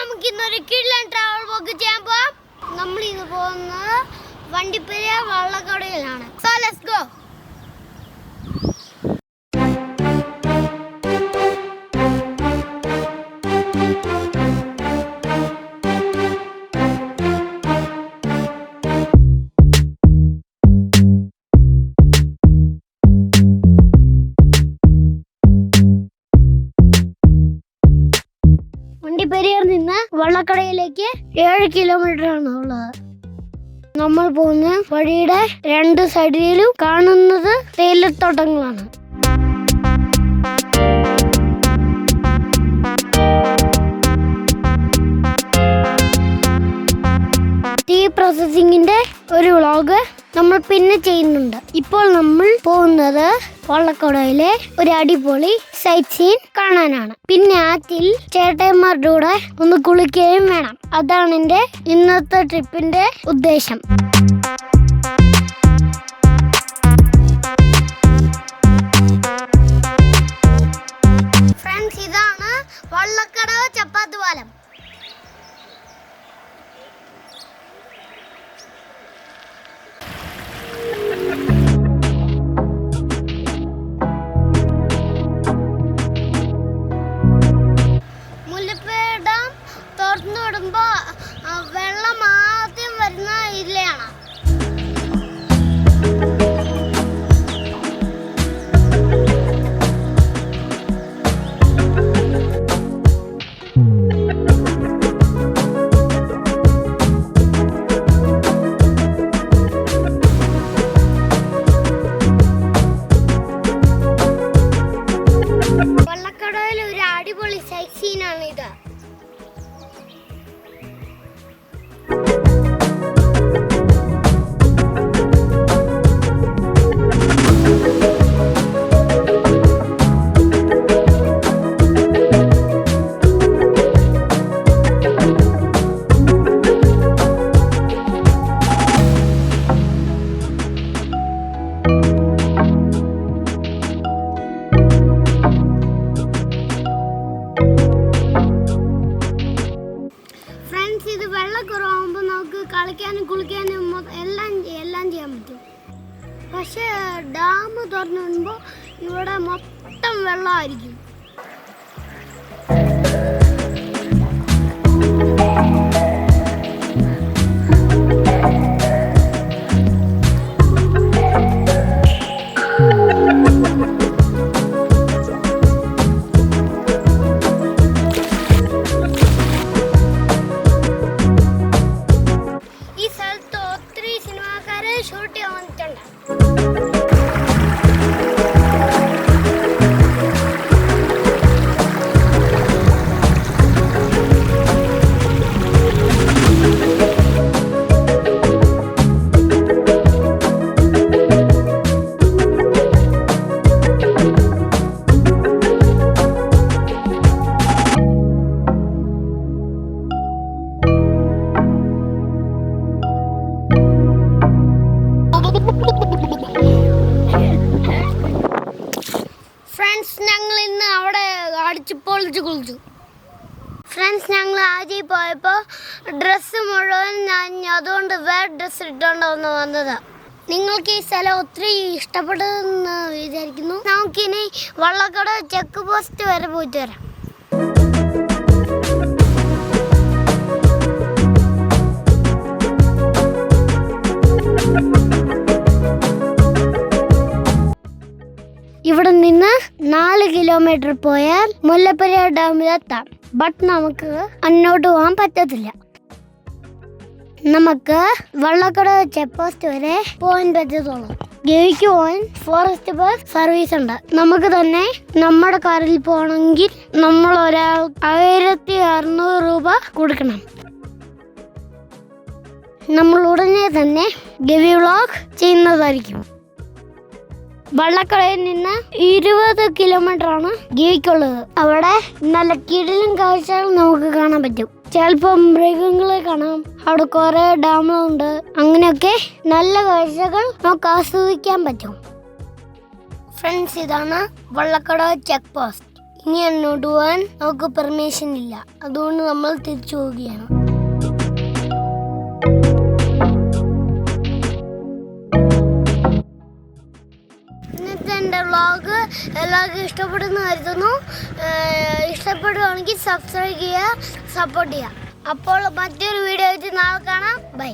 നമുക്ക് ഇന്നൊരു കിള്ളൻ travel walk ചെയ്യാൻ പോവാം. നമ്മൾ ഇന്ന് പോകുന്നത് വണ്ടിപ്പെരിയ വള്ളക്കടയിലാണ്. സോ ലെറ്റ്സ് ഗോ വണ്ടിപ്പെരിയാർ നിന്ന് വള്ളക്കടയിലേക്ക് ഏഴ് കിലോമീറ്റർ ആണ് ഉള്ളത്. നമ്മൾ പോകുന്ന വഴിയുടെ രണ്ട് സൈഡിലും കാണുന്നത് തേയിലത്തോട്ടങ്ങളാണ്. ടീ പ്രോസസ്സിങ്ങിന്റെ ഒരു വ്ളോഗ് നമ്മൾ പിന്നെ ചെയ്യുന്നുണ്ട്. ഇപ്പോൾ നമ്മൾ പോകുന്നത് വള്ളക്കുടയിലെ ഒരു അടിപൊളി സൈറ്റ് സീൻ കാണാനാണ്. പിന്നെ ആറ്റിൽ ചേട്ടന്മാരുടെ കൂടെ ഒന്ന് കുളിക്കുകയും വേണം. അതാണ് എന്റെ ഇന്നത്തെ ട്രിപ്പിന്റെ ഉദ്ദേശം. തുറന്നു ഫ്രണ്ട്സ് കുറവാകുമ്പോൾ നമുക്ക് കളിക്കാനും കുളിക്കാനും എല്ലാം എല്ലാം ചെയ്യാൻ പറ്റും. പക്ഷേ ഡാം തുറന്നു വരുമ്പോൾ ഇവിടെ മൊത്തം വെള്ളമായിരിക്കും. അടിച്ച് പൊളിച്ച് കുളിച്ചു. ഫ്രണ്ട്സ് ഞങ്ങൾ ആദ്യം പോയപ്പോൾ ഡ്രസ്സ് മുഴുവൻ നനഞ്ഞു അതുകൊണ്ട് വേറെ ഡ്രസ്സ് ഇട്ടുകൊണ്ട് വന്ന് വന്നത്. നിങ്ങൾക്ക് ഈ സ്ഥലം ഒത്തിരി ഇഷ്ടപ്പെട്ടതെന്ന് വിചാരിക്കുന്നു. നമുക്കിനി വള്ളക്കട ചെക്ക് പോസ്റ്റ് വരെ പോയിട്ട് വരാം. നിന്ന് നാല് കിലോമീറ്റർ പോയാൽ മുല്ലപ്പെരിയാർ ഡാമിലെത്താം. ബട്ട് നമുക്ക് അങ്ങോട്ട് പോകാൻ പറ്റത്തില്ല. നമുക്ക് വള്ളക്കട ചെക്ക് പോസ്റ്റ് വരെ പോകാൻ പറ്റത്തുള്ളൂ. ഗവിക്ക് പോകാൻ ഫോറസ്റ്റ് ബസ് സർവീസ് ഉണ്ട്. നമുക്ക് തന്നെ നമ്മുടെ കാറിൽ പോകണമെങ്കിൽ നമ്മൾ ഒരാൾ ആയിരത്തി അറുന്നൂറ് രൂപ കൊടുക്കണം. നമ്മൾ ഉടനെ തന്നെ ഗവി വ്ളോഗ് ചെയ്യുന്നതായിരിക്കും. വള്ളക്കടയിൽ നിന്ന് ഇരുപത് കിലോമീറ്റർ ആണ് ഗവിക്കുള്ളത് അവിടെ നല്ല കിടിലും കാഴ്ചകൾ നമുക്ക് കാണാൻ പറ്റും. ചിലപ്പോൾ മൃഗങ്ങളെ കാണാം. അവിടെ കുറെ ഡാമുകളുണ്ട്. അങ്ങനെയൊക്കെ നല്ല കാഴ്ചകൾ നമുക്ക് ആസ്വദിക്കാൻ പറ്റും. ഫ്രണ്ട്സ് ഇതാണ് വള്ളക്കട ചെക്ക് പോസ്റ്റ്. ഇനി എന്നോട്ട് പോകാൻ നമുക്ക് പെർമിഷൻ ഇല്ല. അതുകൊണ്ട് നമ്മൾ തിരിച്ചു പോവുകയാണ്. ബ്ലോഗ് എല്ലാവർക്കും eh, ഇഷ്ടപ്പെടുന്നു കരുതുന്നു. Eh, ഇഷ്ടപ്പെടുകയാണെങ്കിൽ സബ്സ്ക്രൈബ് ചെയ്യുക സപ്പോർട്ട് ചെയ്യുക. അപ്പോൾ മറ്റൊരു വീഡിയോ വെച്ച് നാളെ കാണാം. ബൈ